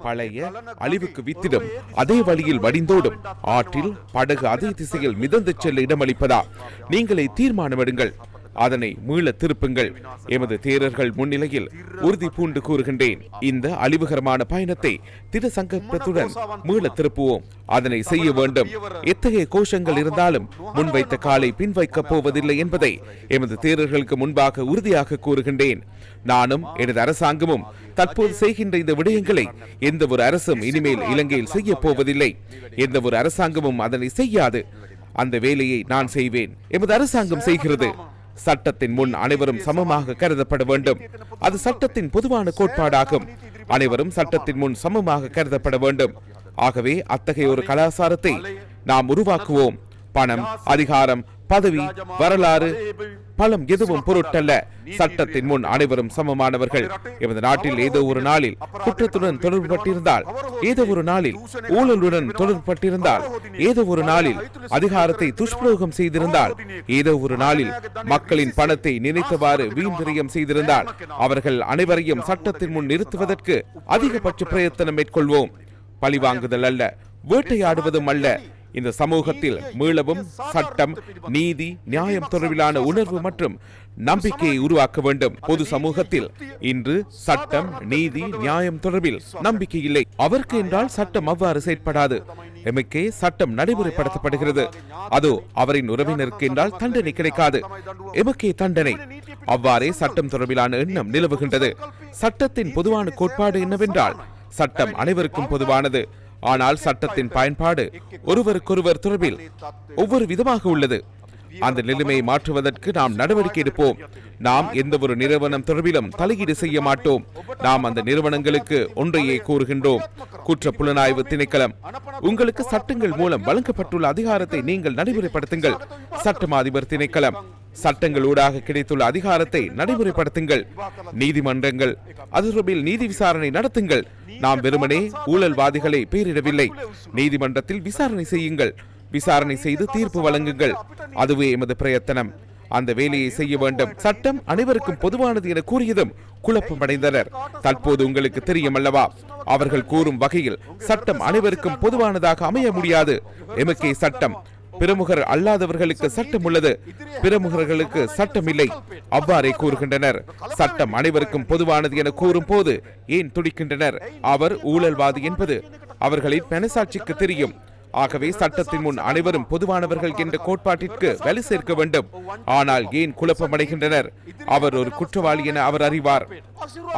பழைய அழிவுக்கு வித்திடும். அதே வழியில் வடிந்தோடும். ஆற்றில் படகு அதே திசையில் மிதந்து செல்ல இடமளிப்பதா? நீங்களே தீர்மானம் எடுங்கள் அதனை மீள திருப்புங்கள். எமது தேரர்கள் முன்னிலையில் உறுதி பூண்டு கூறுகின்றேன். இந்த அழிவுகரமான பயணத்தை திட சங்கல்பத்துடன் மீள திருப்புவோம். அதனை செய்ய வேண்டும். எத்தகைய கோஷங்கள் இருந்தாலும் முன்வைத்த காலை பின்வைக்கப் போவதில்லை என்பதை எமது தேரர்களுக்கு முன்பாக உறுதியாக கூறுகின்றேன். நானும் எனது அரசாங்கமும் தற்போது செய்கின்ற இந்த விடயங்களை எந்த ஒரு அரசும் இனிமேல் இலங்கையில் செய்ய போவதில்லை. எந்த ஒரு அரசாங்கமும் அதனை செய்யாது. அந்த வேலையை நான் செய்வேன். எமது அரசாங்கம் செய்கிறது. சட்டத்தின் முன் அனைவரும் சமமாக கருதப்பட வேண்டும். அது சட்டத்தின் பொதுவான கோட்பாடாகும். அனைவரும் சட்டத்தின் முன் சமமாக கருதப்பட வேண்டும். ஆகவே அத்தகைய ஒரு கலாச்சாரத்தை நாம் உருவாக்குவோம். பணம் அதிகாரம் பதவி வரலாறு பலம் எதுவும் பொருட்டல்ல. சட்டத்தின் முன் அனைவரும் சமமானவர்கள். எமது நாட்டில் ஏதோ ஒரு நாளில் குற்றத்துடன் தொடர்புபட்டிருந்தால் ஏதோ ஒரு நாளில் ஊழலுடன் தொடர்புபட்டிருந்தால் ஏதோ ஒரு நாளில் அதிகாரத்தை துஷ்பிரயோகம் செய்திருந்தால் ஏதோ ஒரு நாளில் மக்களின் பணத்தை நினைத்தவாறு வீண்விரயம் செய்திருந்தால் அவர்கள் அனைவரையும் சட்டத்தின் முன் நிறுத்துவதற்கு அதிகபட்ச பிரயத்தனம் மேற்கொள்வோம். பழிவாங்குதல் அல்ல வேட்டையாடுவதும் அல்ல இந்த சமூகத்தில் மீளவும் சட்டம் நீதி நியாயம் தொடர்பிலான உணர்வு மற்றும் நம்பிக்கையை உருவாக்க வேண்டும் பொது சமூகத்தில் இன்று சட்டம் நீதி நியாயம் தொடர்பில் நம்பிக்கை இல்லை. அவருக்கு என்றால் சட்டம் அவ்வாறு செயற்படாது. எமக்கே சட்டம் நடைமுறைப்படுத்தப்படுகிறது. அதோ அவரின் உறவினருக்கு என்றால் தண்டனை கிடைக்காது. எமக்கே தண்டனை. அவ்வாறே சட்டம் தொடர்பிலான எண்ணம் நிலவுகின்றது. சட்டத்தின் பொதுவான கோட்பாடு என்னவென்றால் சட்டம் அனைவருக்கும் பொதுவானது. ஆனால் சட்டத்தின் பயன்பாடு ஒருவருக்கொருவர் தொடர்பில் ஒவ்வொரு விதமாக உள்ளது. அந்த நிலைமையை மாற்றுவதற்கு நாம் நடவடிக்கை எடுப்போம். நாம் எந்த ஒரு நிறுவனம் தொடர்பிலும் தலையீடு செய்ய மாட்டோம். நாம் அந்த நிறுவனங்களுக்கு ஒன்றையே கூறுகின்றோம். குற்ற புலனாய்வு திணைக்களம் உங்களுக்கு சட்டங்கள் மூலம் வழங்கப்பட்டுள்ள அதிகாரத்தை நீங்கள் நடைமுறைப்படுத்துங்கள். சட்டமா அதிபர் திணைக்களம் சட்டங்கள் ஊடாக கிடைத்துள்ள அதிகாரத்தை நடைமுறைப்படுத்துங்கள். நீதிமன்றங்கள் அது தொடர்பில் நீதி விசாரணை நடத்துங்கள். நாம் வெறுமனே ஊழல்வாதிகளை பேரிடவில்லை. நீதிமன்றத்தில் விசாரணை செய்யுங்கள். விசாரணை செய்து தீர்ப்பு வழங்குங்கள். அதுவே எமது பிரயத்தனம். அந்த வேலையை செய்ய வேண்டும். சட்டம் அனைவருக்கும் பொதுவானது என கூறியதும் குழப்பமடைந்தனர். தற்போது உங்களுக்கு தெரியும் அல்லவா அவர்கள் கூறும் வகையில் சட்டம் அனைவருக்கும் பொதுவானதாக அமைய முடியாது. எமக்கே சட்டம். பிரமுகர் அல்லாதவர்களுக்கு சட்டம் உள்ளது. பிரமுகர்களுக்கு சட்டம் இல்லை அவ்வாறே கூறுகின்றனர். சட்டம் அனைவருக்கும் பொதுவானது என கூறும் போது ஏன் துடிக்கின்றனர்? அவர் ஊழல்வாதி என்பது அவர்களின் மனசாட்சிக்கு தெரியும். ஆகவே சட்டத்தின் முன் அனைவரும் பொதுவானவர்கள் என்ற கோட்பாட்டிற்கு வலு சேர்க்க வேண்டும். ஆனால் ஏன் குழப்பமடைகின்றனர்? அவர் ஒரு குற்றவாளி என அவர் அறிவார்.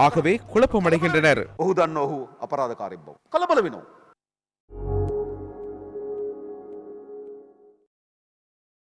ஆகவே குழப்பமடைகின்றனர்.